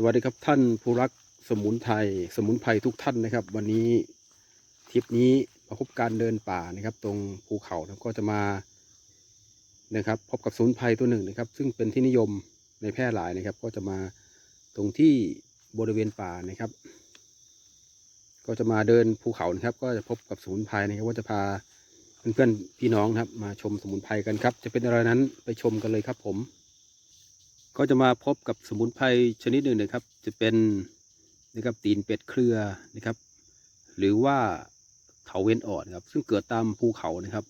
สวัสดีครับท่านผู้รักสมุนไพรสมุนไพรทุกท่านนะครับ วันนี้ทริปนี้มาพบการเดินป่านะครับ ตรงภูเขาก็จะมานะครับ พบกับสมุนไพรตัวหนึ่งนะครับ ซึ่งเป็นที่นิยมในแพร่หลายนะครับ ก็จะมาตรงที่บริเวณป่านะครับ ก็จะมาเดินภูเขานะครับ ก็จะพบกับสมุนไพรนะครับ ว่าจะพาเพื่อนๆพี่น้องครับ มาชมสมุนไพรกันครับ จะเป็นอะไรนั้นไปชมกันเลยครับผม ก็จะมาพบกับสมุนไพรชนิดหนึ่งนะครับ จะเป็นนะครับตีนเป็ดเครือนะครับ หรือว่าเถาเว้นอ่อนครับ ซึ่งเกิดตามภูเขานะครับ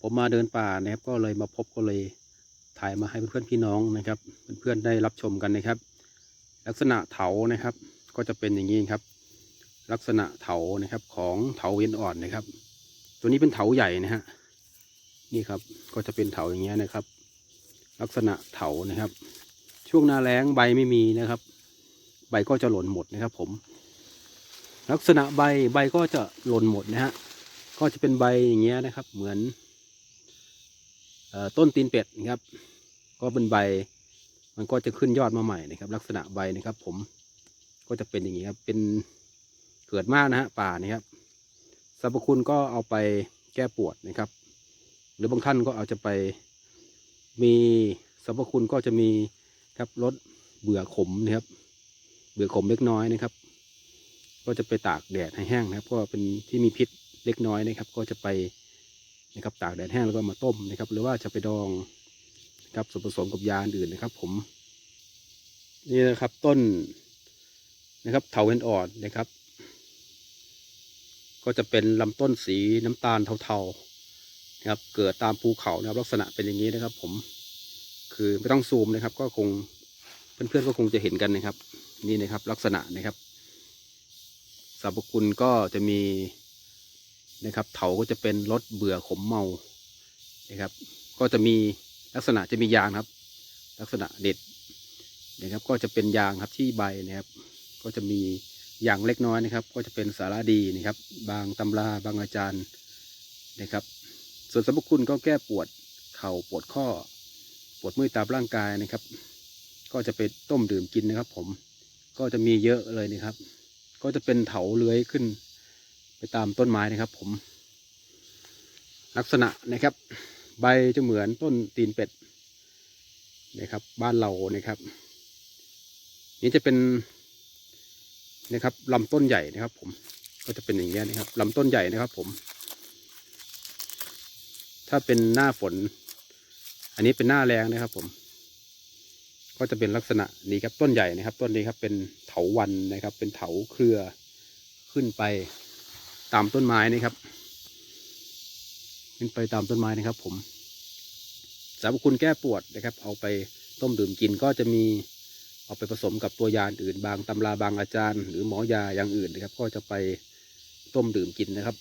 ผมมาเดินป่านะครับ ก็เลยมาพบก็เลยถ่ายมาให้เพื่อนๆพี่น้องนะครับ เพื่อนๆได้รับชมกันนะครับ ลักษณะเถานะครับ ก็จะเป็นอย่างนี้ครับ ลักษณะเถานะครับของเถาเว้นอ่อนนะครับ ตัวนี้เป็นเถาใหญ่นะฮะนี่ครับก็จะเป็นเถาอย่างเงี้ยนะครับ ลักษณะเถานะครับ ช่วงหน้าแล้งใบไม่มีนะครับ ใบก็จะหล่นหมดนะครับ ผม ลักษณะใบใบก็จะหล่นหมดนะฮะก็จะเป็นใบอย่างเงี้ยนะครับ เหมือนออต้นตีนเป็ดนะครับ ก็เป็นใบ มันก็จะขึ้นยอดมาใหม่นะครับ ลักษณะใบนะครับ ผมก็จะเป็นอย่างนี้ครับเป็นเกิดมากนะฮะป่านี่ครับสรรพคุณก็เอาไปแก้ปวดนะครับ หรือบางท่านก็เอาจะไป มีสรรพคุณก็จะมีครับลดเบื่อขมนะครับ เบื่อขมเล็กน้อยนะครับ ก็จะไปตากแดดให้แห้งนะครับ ก็เป็นที่มีพิษเล็กน้อยนะครับ ก็จะไปนะครับตากแดดแห้งแล้วก็มาต้มนะครับ หรือว่าจะไปดองนะครับส่วนผสมกับยาอื่นนะครับ ผม นี่นะครับต้นนะครับเถาเวนอ่อนนะครับ ก็จะเป็นลำต้นสีน้ำตาลเทาๆ นะครับ เกิดตามภูเขานะครับ ลักษณะเป็นอย่างนี้นะครับ ผม คือไม่ต้องซูมนะครับ ก็คงเพื่อนๆก็คงจะเห็นกันนะครับ นี่นะครับ ลักษณะนะครับสรรพคุณก็จะมีนะครับ เถาก็จะเป็นรสเบื่อขมเมานะครับ ก็จะมีลักษณะจะมียางครับ ลักษณะเด็ดนะครับ ก็จะเป็นยางครับที่ใบนะครับ ก็จะมีอย่างเล็กน้อยนะครับ ก็จะเป็นสาระดีนะครับ บางตำราบางอาจารย์นะครับ ส่วนสรรพคุณก็แก้ปวดเข่าปวดข้อ ปวดเมื่อยตามร่างกายนะครับ ก็จะไปต้มดื่มกินนะครับ ผมก็จะมีเยอะเลยนะครับ ก็จะเป็นเถาเลื้อยขึ้น ไปตามต้นไม้นะครับ ผม ลักษณะนะครับ ใบจะเหมือนต้นตีนเป็ดนะครับ บ้านเรานะครับ นี่จะเป็นนะครับลำต้นใหญ่นะครับ ผมก็จะเป็นอย่างเงี้นะครับลำต้นใหญ่นะครับ ผม ถ้าเป็นหน้าฝน อันนี้เป็นหน้าแรงนะครับ ผม ก็จะเป็นลักษณะนี้ครับต้นใหญ่นะครับ ต้นนี้ครับเป็นเถาวันนะครับ เป็นเถาเครือขึ้นไปตามต้นไม้นะครับ ขึ้นไปตามต้นไม้นะครับ ผมสรรพคุณแก้ปวดนะครับ เอาไปต้มดื่มกินก็จะมีเอาไปผสมกับตัวยาอื่น บางตำราบางอาจารย์ หรือหมอยาอย่างอื่นนะครับ ก็จะไปต้มดื่มกินนะครับ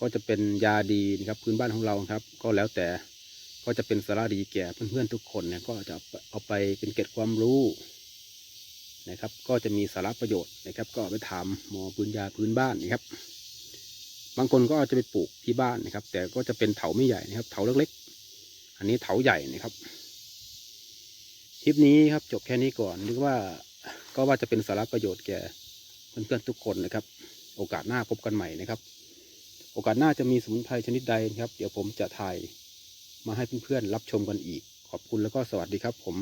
ก็จะเป็นยาดีนะครับพื้นบ้านของเราครับ ก็แล้วแต่ก็จะเป็นสาระดีแก่เพื่อนๆทุกคนเนี่ยก็จะเอาไปเป็นเก็ดความรู้นะครับ ก็จะมีสาระประโยชน์นะครับ ก็ไปถามหมอพื้นยาพื้นบ้านนะครับ บางคนก็อาจจะไปปลูกที่บ้านนะครับ แต่ก็จะเป็นเถาไม่ใหญ่นะครับ เถาเล็กๆ อันนี้เถาใหญ่นะครับคลิปนี้ครับจบแค่นี้ก่อนนึกว่าก็ว่าจะเป็นสาระประโยชน์แก่เพื่อนๆทุกคนนะครับ โอกาสหน้าพบกันใหม่นะครับ โอกาสหน้าจะมีสมุนไพรชนิดใดนะครับ เดี๋ยวผมจะถ่ายมาให้เพื่อนๆรับชมกันอีก ขอบคุณแล้วก็สวัสดีครับผม